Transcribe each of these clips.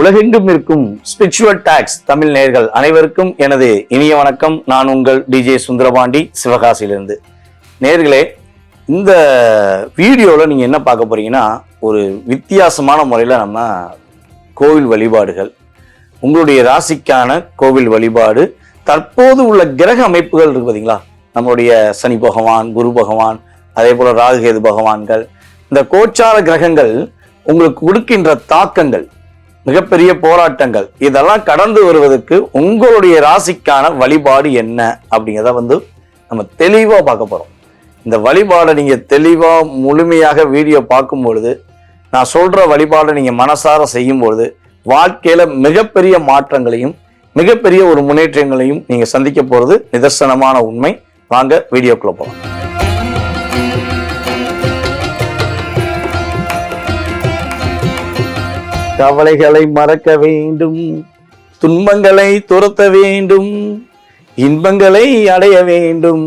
உலகெங்கும் இருக்கும் spiritual tax Tamil நேயர்கள் அனைவருக்கும் எனது இனிய வணக்கம். நான் உங்கள் டிஜே சுந்தரபாண்டி சிவகாசியிலிருந்து. நேர்களே இந்த வீடியோவில் நீங்கள் என்ன பார்க்க போறீங்கன்னா ஒரு வித்தியாசமான முறையில் நம்ம கோவில் வழிபாடுகள் உங்களுடைய ராசிக்கான கோவில் வழிபாடு தற்போது உள்ள கிரக அமைப்புகள் இருக்கு பார்த்தீங்களா நம்மளுடைய சனி பகவான் குரு பகவான் அதே போல் ராகுகேது பகவான்கள் இந்த கோச்சார கிரகங்கள் உங்களுக்கு கொடுக்கின்ற தாக்கங்கள் மிகப்பெரிய போராட்டங்கள். இதெல்லாம் கடந்து வருவதற்கு உங்களுடைய ராசிக்கான வழிபாடு என்ன? அப்படிங்கிறத வந்து நம்ம தெளிவாக பார்க்க போகிறோம் இந்த வழிபாடை நீங்கள் தெளிவாக முழுமையாக வீடியோ பார்க்கும் பொழுது நான் சொல்கிற வழிபாடை நீங்கள் மனசார செய்யும் பொழுது வாழ்க்கையில் மிகப்பெரிய மாற்றங்களையும் மிகப்பெரிய ஒரு முன்னேற்றங்களையும் நீங்கள் சந்திக்க போகிறது நிதர்சனமான உண்மை. வாங்க வீடியோக்குள்ளே போகலாம் கவலைகளை மறக்க வேண்டும் துன்பங்களை துரத்த வேண்டும் இன்பங்களை அடைய வேண்டும்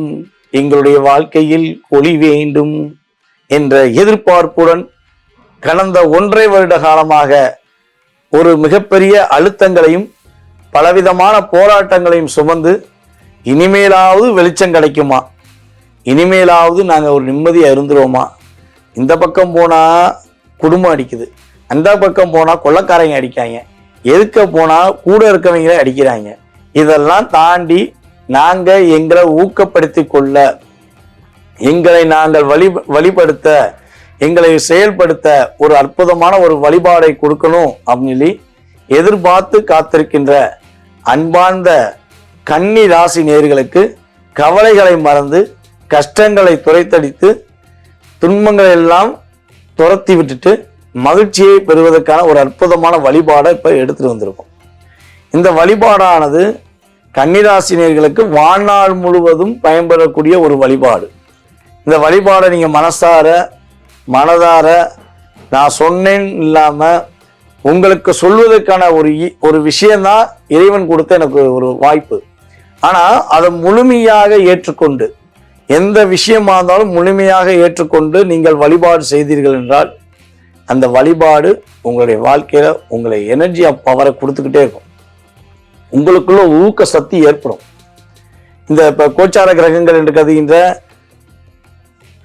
எங்களுடைய வாழ்க்கையில் ஒளி வேண்டும் என்ற எதிர்பார்ப்புடன் கடந்த ஒன்றை வருட காலமாக ஒரு மிகப்பெரிய அழுத்தங்களையும் பலவிதமான போராட்டங்களையும் சுமந்து இனிமேலாவது வெளிச்சம் கிடைக்குமா? இனிமேலாவது நாங்கள் ஒரு நிம்மதியாக இருந்துருவோமா? இந்த பக்கம் போனால் குடும்பம் அடிக்குது. அந்த பக்கம் போனால் கொள்ளக்காரங்க அடிக்காங்க. எதுக்க போனால் கூட இருக்கவங்களே அடிக்கிறாங்க. இதெல்லாம் தாண்டி நாங்கள் எங்களை ஊக்கப்படுத்தி கொள்ள எங்களை நாங்கள் வழி வழிபடுத்த எங்களை செயல்படுத்த ஒரு அற்புதமான ஒரு வழிபாடை கொடுக்கணும் அப்படின்னு சொல்லி எதிர்பார்த்து காத்திருக்கின்ற அன்பார்ந்த கன்னி ராசி நேர்களுக்கு கவலைகளை மறந்து கஷ்டங்களை துரைத்தடித்து துன்பங்களை எல்லாம் துரத்தி விட்டுட்டு மகிழ்ச்சியை பெறுவதற்கான ஒரு அற்புதமான வழிபாடை இப்போ எடுத்துட்டு வந்திருக்கோம். இந்த வழிபாடானது கன்னிராசினியர்களுக்கு வாழ்நாள் முழுவதும் பயன்பெறக்கூடிய ஒரு வழிபாடு. இந்த வழிபாடை நீங்கள் மனசார மனதார நான் சொன்னேன் இல்லாமல் உங்களுக்கு சொல்வதற்கான ஒரு இ- ஒரு விஷயந்தான் இறைவன் கொடுத்த எனக்கு ஒரு வாய்ப்பு. ஆனால் அதை முழுமையாக ஏற்றுக்கொண்டு எந்த விஷயமா இருந்தாலும் முழுமையாக ஏற்றுக்கொண்டு நீங்கள் வழிபாடு செய்தீர்கள் என்றால் அந்த வழிபாடு உங்களுடைய வாழ்க்கையில் உங்களை எனர்ஜி பவரை கொடுத்துக்கிட்டே இருக்கும். உங்களுக்குள்ள ஊக்க சக்தி ஏற்படும். இந்த இப்போ கோச்சார கிரகங்கள் என்று கருதுகின்ற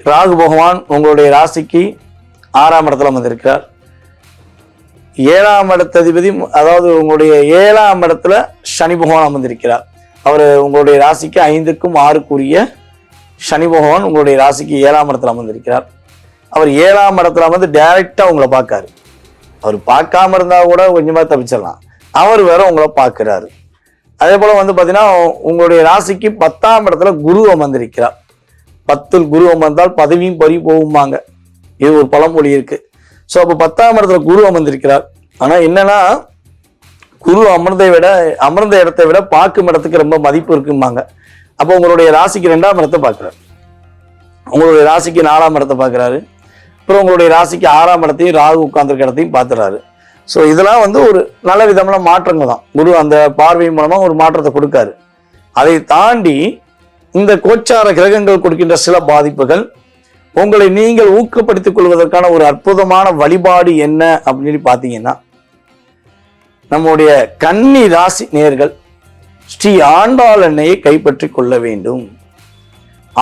ராகு பகவான் உங்களுடைய ராசிக்கு ஆறாம் இடத்துல வந்திருக்கிறார் ஏழாம் இடத்ததிபதி அதாவது உங்களுடைய ஏழாம் இடத்துல சனி பகவான் அமர்ந்திருக்கிறார். அவர் உங்களுடைய ராசிக்கு ஐந்துக்கும் ஆறுக்குரிய சனி பகவான் உங்களுடைய ராசிக்கு ஏழாம் இடத்துல அமர்ந்திருக்கிறார். அவர் ஏழாம் இடத்துல வந்து டைரக்டா உங்களை பார்க்காரு. அவர் பார்க்காம இருந்தா கூட கொஞ்சமா தப்பிச்சிடலாம். அவர் வேற உங்களை பார்க்கிறாரு. அதே போல வந்து பாத்தீங்கன்னா உங்களுடைய ராசிக்கு பத்தாம் இடத்துல குரு அமர்ந்திருக்கிறார். பத்தில் குரு அமர்ந்தால் பதவியும் பறி போகுமாங்க இது ஒரு பழமொழி இருக்கு. ஸோ அப்போ பத்தாம் இடத்துல குரு அமர்ந்திருக்கிறார். ஆனா என்னன்னா குரு அமர்ந்தை விட அமர்ந்த இடத்தை விட பார்க்கும் இடத்துக்கு ரொம்ப மதிப்பு இருக்கும்பாங்க. அப்போ உங்களுடைய ராசிக்கு ரெண்டாம் இடத்தை பார்க்குறாரு. உங்களுடைய ராசிக்கு நாலாம் இடத்தை பார்க்குறாரு. அப்புறம் உங்களுடைய ராசிக்கு ஆறாம் இடத்தையும் ராகு உட்கார்ந்துருக்க இடத்தையும் பார்த்துறாரு. ஸோ இதெல்லாம் வந்து ஒரு நல்ல விதமான மாற்றங்கள் தான். குரு அந்த பார்வை மூலமாக ஒரு மாற்றத்தை கொடுக்காரு. அதை தாண்டி இந்த கோச்சார கிரகங்கள் கொடுக்கின்ற சில பாதிப்புகள் உங்களை நீங்கள் ஊக்கப்படுத்திக் கொள்வதற்கான ஒரு அற்புதமான வழிபாடு என்ன அப்படின்னு பார்த்தீங்கன்னா நம்முடைய கன்னி ராசி நேர்கள் ஸ்ரீ ஆண்டாள் அன்னையை கைப்பற்றி கொள்ள வேண்டும்.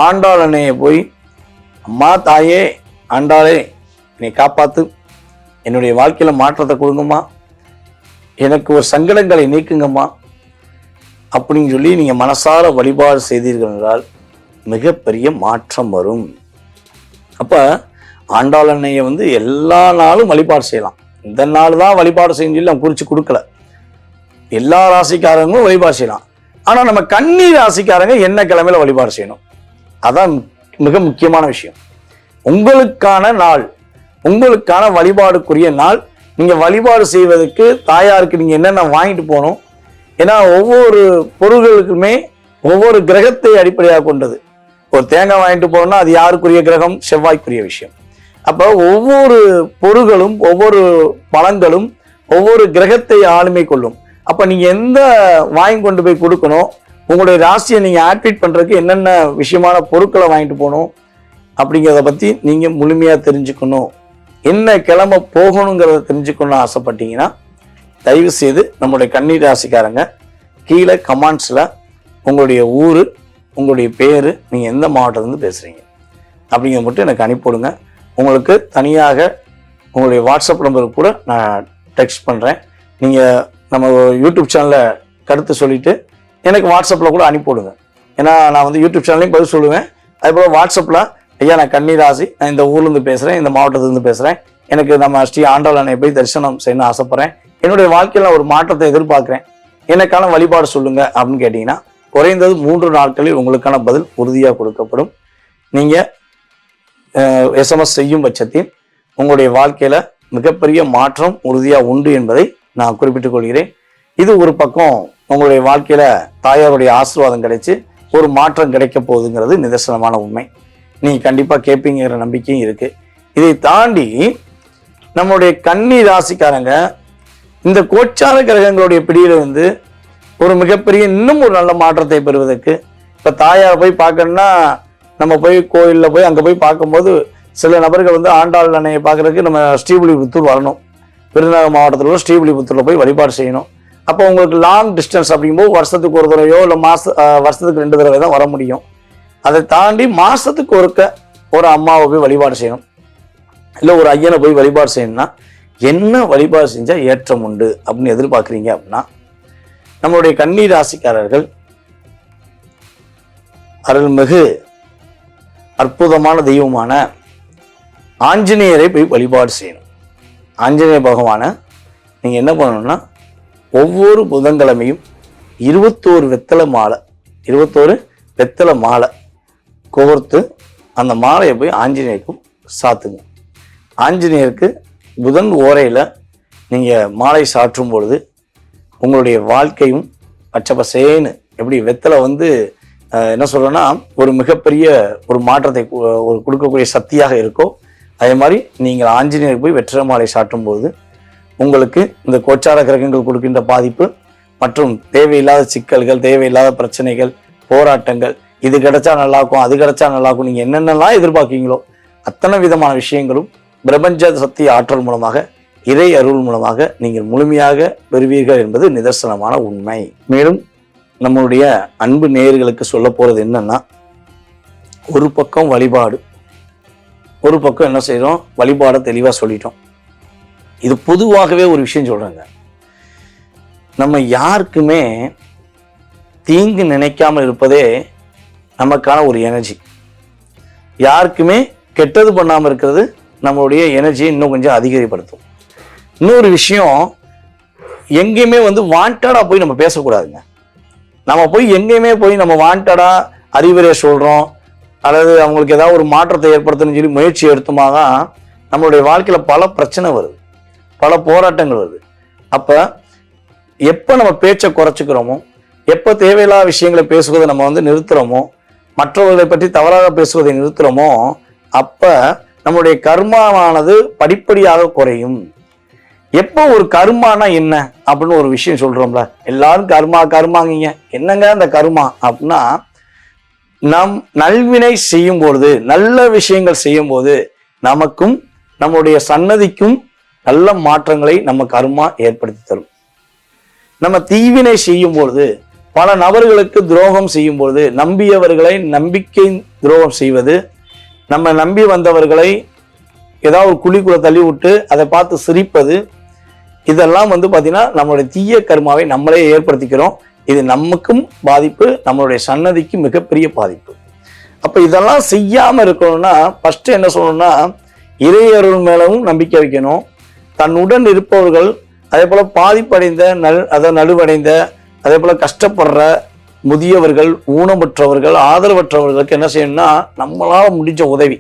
ஆண்டாள் அன்னையை போய் அம்மா தாயே ஆண்டாளே என்னை காப்பாத்து. என்னுடைய வாழ்க்கையில் மாற்றத்தை கொடுங்கம்மா. எனக்கு ஒரு சங்கடங்களை நீக்குங்கம்மா. அப்படின்னு சொல்லி நீங்கள் மனசார வழிபாடு செய்தீர்கள் என்றால் மிகப்பெரிய மாற்றம் வரும். அப்போ ஆண்டாள் அன்னையை வந்து எல்லா நாளும் வழிபாடு செய்யலாம். இந்த நாள் தான் வழிபாடு செய்யணும்னு சொல்லி நான் குறித்து கொடுக்கல. எல்லா ராசிக்காரங்களும் வழிபாடு செய்யலாம். ஆனால் நம்ம கன்னி ராசிக்காரங்க என்ன கிழமையில வழிபாடு செய்யணும்? அதான் மிக முக்கியமான விஷயம். உங்களுக்கான நாள் உங்களுக்கான வழிபாடுக்குரிய நாள். நீங்கள் வழிபாடு செய்வதற்கு தாயாருக்கு நீங்கள் என்னென்ன வாங்கிட்டு போகணும்? ஏன்னா ஒவ்வொரு பொருள்களுக்குமே ஒவ்வொரு கிரகத்தை அடிப்படையாக கொண்டது. ஒரு தேங்காய் வாங்கிட்டு போகணும்னா அது யாருக்குரிய கிரகம்? செவ்வாய்க்குரிய விஷயம். அப்போ ஒவ்வொரு பொருள்களும் ஒவ்வொரு பழங்களும் ஒவ்வொரு கிரகத்தை ஆளுமை கொள்ளும். அப்போ நீங்கள் எந்த வாங்கி கொண்டு போய் கொடுக்கணும்? உங்களுடைய ராசியை நீங்கள் ஆக்டிவேட் பண்ணுறதுக்கு என்னென்ன விஷயமான பொருட்களை வாங்கிட்டு போகணும்? அப்படிங்கிறத பற்றி நீங்கள் முழுமையாக தெரிஞ்சுக்கணும். என்ன கிளம்ப போகணுங்கிறத தெரிஞ்சுக்கணும்னு ஆசைப்பட்டீங்கன்னா தயவு செய்து நம்முடைய கண்ணீர் ராசிக்காரங்க கீழே கமெண்ட்ஸில் உங்களுடைய ஊர் உங்களுடைய பேர் நீங்கள் எந்த மாவட்டத்துலேருந்து பேசுகிறீங்க அப்படிங்கிறத மட்டும் எனக்கு அனுப்பிவிடுங்க உங்களுக்கு தனியாக உங்களுடைய வாட்ஸ்அப் நம்பருக்கு கூட நான் டெக்ஸ்ட் பண்ணுறேன் நீங்கள் நம்ம யூடியூப் சேனலில் கருத்து சொல்லிவிட்டு எனக்கு வாட்ஸ்அப்பில் கூட அனுப்பிவிடுங்க ஏன்னா நான் வந்து யூடியூப் சேனல்லையும் பதில் சொல்லுவேன். அதுபோல் வாட்ஸ்அப்பில் ஐயா நான் கன்னிராசி. நான் இந்த ஊர்லேருந்து பேசுகிறேன் இந்த மாவட்டத்துலேருந்து பேசுகிறேன் எனக்கு நம்ம ஸ்ரீ ஆண்டவலனை போய் தரிசனம் செய்யணும்னு ஆசைப்பட்றேன். என்னுடைய வாழ்க்கையில் நான் ஒரு மாற்றத்தை எதிர்பார்க்குறேன். எனக்கான வழிபாடு சொல்லுங்க அப்படின்னு கேட்டிங்கன்னா குறைந்தது மூன்று நாட்களில் உங்களுக்கான பதில் உறுதியாக கொடுக்கப்படும். நீங்கள் எஸ்எம்எஸ் செய்யும் பட்சத்தில் உங்களுடைய வாழ்க்கையில் மிகப்பெரிய மாற்றம் உறுதியாக உண்டு என்பதை நான் குறிப்பிட்டுக் கொள்கிறேன். இது ஒரு பக்கம் உங்களுடைய வாழ்க்கையில் தாயாருடைய ஆசீர்வாதம் கிடைச்சி ஒரு மாற்றம் கிடைக்க போகுதுங்கிறது நிதர்சனமான உண்மை. நீங்கள் கண்டிப்பாக கேட்பீங்கிற நம்பிக்கையும் இருக்கு. இதை தாண்டி நம்முடைய கன்னி ராசிக்காரங்க இந்த கோச்சார கிரகங்களுடைய பிடியில் வந்து ஒரு மிகப்பெரிய இன்னும் ஒரு நல்ல மாற்றத்தை பெறுவதற்கு இப்போ தாயாரை போய் பார்க்கணும்னா நம்ம போய் கோயிலில் போய் அங்கே போய் பார்க்கும்போது சில நபர்கள் வந்து ஆண்டாள் அன்னையை பார்க்குறதுக்கு நம்ம ஸ்ரீவில்லிபுத்தூர் வரணும். விருதுநகர் மாவட்டத்தில் உள்ள ஸ்ரீவில்லிபுத்தூர்ல போய் வழிபாடு செய்யணும். அப்போ உங்களுக்கு லாங் டிஸ்டன்ஸ் அப்படிங்கும்போது வருஷத்துக்கு ஒரு தடவையோ இல்லை மாச வருஷத்துக்கு ரெண்டு தடவை தான் வர முடியும். அதை தாண்டி மாசத்துக்கு ஒருக்க ஒரு அம்மாவை போய் வழிபாடு செய்யணும். இல்லை ஒரு ஐயனை போய் வழிபாடு செய்யணும்னா என்ன வழிபாடு செஞ்சால் ஏற்றம் உண்டு அப்படின்னு எதிர்பார்க்குறீங்க அப்படின்னா நம்மளுடைய கன்னி ராசிக்காரர்கள் அருள்மிகு அற்புதமான தெய்வமான ஆஞ்சநேயரை போய் வழிபாடு செய்யணும். ஆஞ்சநேய பகவானை நீங்கள் என்ன பண்ணணும்னா ஒவ்வொரு புதன்கிழமையும் இருபத்தோரு வெத்தலை மாலை இருபத்தோரு வெத்தலை மாலை கோர்த்து அந்த மாலையை போய் ஆஞ்சநேயருக்கும் சாத்துங்க. ஆஞ்சநேயருக்கு புதன் ஓரையில் நீங்கள் மாலை சாற்றும் பொழுது உங்களுடைய வாழ்க்கையும் பச்சை பசேன்னு எப்படி வெத்தலை வந்து என்ன சொல்கிறேன்னா ஒரு மிகப்பெரிய ஒரு மாற்றத்தை ஒரு கொடுக்கக்கூடிய சக்தியாக இருக்கோ அதே மாதிரி நீங்கள் ஆஞ்சநேயருக்கு போய் வெற்றில மாலை சாட்டும்போது உங்களுக்கு இந்த கோச்சார கிரகங்கள் கொடுக்கின்ற பாதிப்பு மற்றும் தேவையில்லாத சிக்கல்கள் தேவையில்லாத பிரச்சனைகள் போராட்டங்கள் இது கிடைச்சா நல்லா இருக்கும் அது கிடைச்சா நல்லா இருக்கும் நீங்க என்னென்னலாம் எதிர்பார்க்கீங்களோ அத்தனை விதமான விஷயங்களும் பிரபஞ்ச சக்தி ஆற்றல் மூலமாக இறை அருள் மூலமாக நீங்கள் முழுமையாக பெறுவீர்கள் என்பது நிதர்சனமான உண்மை. மேலும் நம்மளுடைய அன்பு நேயர்களுக்கு சொல்ல போறது என்னன்னா ஒரு பக்கம் வழிபாடு ஒரு பக்கம் என்ன செய்கிறோம் வழிபாடை தெளிவா சொல்லிட்டோம். இது பொதுவாகவே ஒரு விஷயம் சொல்றேங்க. நம்ம யாருக்குமே தீங்கு நினைக்காமல் இருப்பதே நமக்கான ஒரு எனர்ஜி யாருக்குமே கெட்டது பண்ணாமல் இருக்கிறது நம்மளுடைய எனர்ஜியை இன்னும் கொஞ்சம் அதிகரிப்படுத்தும். இன்னொரு விஷயம் எங்கேயுமே வந்து வாண்டடாக போய் நம்ம பேசக்கூடாதுங்க. நம்ம போய் எங்கேயுமே போய் நம்ம வாண்டடாக அறிவுரை சொல்கிறோம் அல்லது அவங்களுக்கு ஏதாவது ஒரு மாற்றத்தை ஏற்படுத்தணும்னு சொல்லி முயற்சி எடுத்தோமா தான் நம்மளுடைய வாழ்க்கையில் பல பிரச்சனை வருது. பல போராட்டங்கள் வருது. அப்போ எப்போ நம்ம பேச்சை குறைச்சிக்கிறோமோ எப்போ தேவையில்லாத விஷயங்களை பேசுவதை நம்ம வந்து நிறுத்துகிறோமோ மற்றவர்களை பற்றி தவறாக பேசுவதை நிறுத்துகிறோமோ அப்போ நம்முடைய கர்மாவானது படிப்படியாக குறையும். எப்போ ஒரு கர்மானா என்ன? அப்படின்னு ஒரு விஷயம் சொல்கிறோம்ல எல்லாரும் கர்மா கர்மாங்கீங்க. என்னங்க அந்த கர்மா? அப்படின்னா நம் நல்வினை செய்யும் பொழுது நல்ல விஷயங்கள் செய்யும் போது நமக்கும் நம்முடைய சன்னதிக்கும் நல்ல மாற்றங்களை நம்ம கர்மா ஏற்படுத்தி தரும். நம்ம தீவினை செய்யும் பொழுது பல நபர்களுக்கு துரோகம் செய்யும் பொழுது நம்பியவர்களை நம்பிக்கை துரோகம் செய்வது நம்ம நம்பி வந்தவர்களை ஏதாவது ஒரு குழிக்குள்ள தள்ளி விட்டு அதை பார்த்து சிரிப்பது இதெல்லாம் வந்து பார்த்திங்கன்னா நம்மளுடைய தீய கர்மாவை நம்மளே ஏற்படுத்திக்கிறோம். இது நமக்கும் பாதிப்பு நம்மளுடைய சன்னதிக்கு மிகப்பெரிய பாதிப்பு. அப்போ இதெல்லாம் செய்யாமல் இருக்கணும்னா ஃபஸ்ட்டு என்ன சொல்லணும்னா இறையருள் மேலவும் நம்பிக்கை வைக்கணும். தன்னுடன் இருப்பவர்கள் அதே போல் பாதிப்படைந்த நல் அதை நடுவடைந்த அதே போல் கஷ்டப்படுற முதியவர்கள் ஊனமுற்றவர்கள் ஆதரவற்றவர்களுக்கு என்ன செய்யணும்னா நம்மளால் முடிஞ்ச உதவி.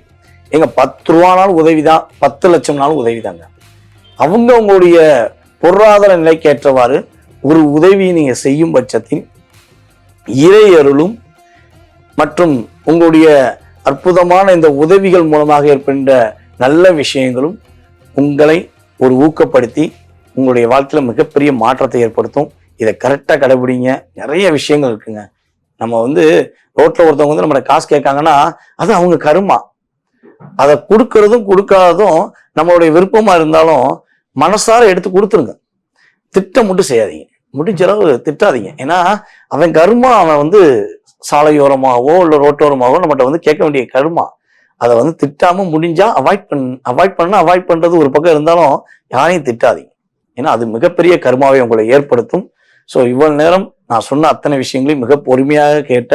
எங்கள் பத்து ரூபானாலும் உதவி தான் பத்து லட்சம்னாலும் உதவி தாங்க அவங்க அவங்களுடைய பொருளாதார நிலைக்கு ஏற்றவாறு ஒரு உதவியை நீங்கள் செய்யும் பட்சத்தில் இறை அருளும் மற்றும் உங்களுடைய அற்புதமான இந்த உதவிகள் மூலமாக ஏற்படுகின்ற நல்ல விஷயங்களும் உங்களை ஒரு ஊக்கப்படுத்தி உங்களுடைய வாழ்க்கையில் மிகப்பெரிய மாற்றத்தை ஏற்படுத்தும். இதை கரெக்டாக கடைபிடிங்க. நிறைய விஷயங்கள் இருக்குங்க. நம்ம வந்து ரோட்டில் ஒருத்தவங்க வந்து நம்மளோட காசு கேட்காங்கன்னா அது அவங்க கருமா. அதை கொடுக்கறதும் கொடுக்காததும் நம்மளுடைய விருப்பமாக இருந்தாலும் மனசார எடுத்து கொடுத்துருங்க. திட்டம் மட்டும் செய்யாதீங்க. முடிஞ்ச அளவு திட்டாதீங்க. ஏன்னா அவன் கருமா அவன் வந்து சாலையோரமாகவோ இல்லை ரோட்டோரமாகவோ நம்மகிட்ட வந்து கேட்க வேண்டிய கருமா. அதை வந்து திட்டாமல் முடிஞ்சா அவாய்ட் பண் அவாய்ட் பண்ண அவாய்ட் பண்ணுறது ஒரு பக்கம் இருந்தாலும் யாரையும் திட்டாதீங்க. ஏன்னா அது மிகப்பெரிய கருமாவை உங்களை ஏற்படுத்தும். ஸோ இவ்வளவு நேரம் நான் சொன்ன அத்தனை விஷயங்களையும் மிக பொறுமையாக கேட்ட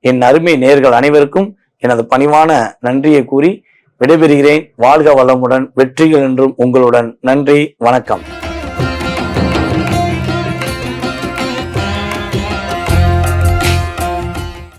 என் அருமை நேர்கள் அனைவருக்கும் எனது பணிவான நன்றியை கூறி விடைபெறுகிறேன். வாழ்க வளமுடன் வெற்றிகள் என்றும் உங்களுடன். நன்றி வணக்கம்.